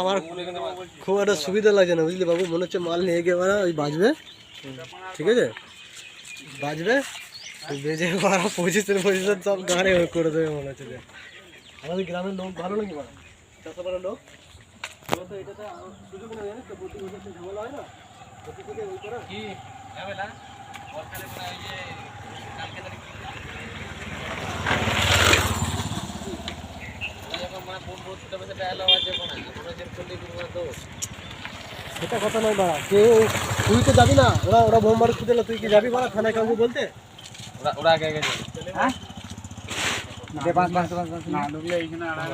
আমার খুব একটা সুবিধা লাগছে না, বুঝলি বাবু? মনে হচ্ছে মাল নিয়ে গিয়ে বাড়া, ওই বাজবে। ঠিক আছে? বাজবে? বেজে পজিশন পজিশন সব গাড়ি করে দেবে মনে হচ্ছে আমাদের গ্রামের লোক ভালো নাকি বাড়া চাষাবাড়ার লোক? এটাতে আরও সুযোগ নেই জানিস তো? প্রতি বছর ঝামেলা হয় না? প্রতি থেকে ওই করা। কি? ঝামেলা? ওই যে কালকে তারিখ সেটা কথা নয় বাড়া। কেউ তুই তো যাবি না। ওরা ওরা বোমবার ছুটে তুই কি যাবি বাড়া থানায় কাউকে বলতে? ওরা আগে আগে যাবে। হ্যাঁ? পাঁচ পাঁচ পাঁচ না ঢুকলে এইখানে আড়াই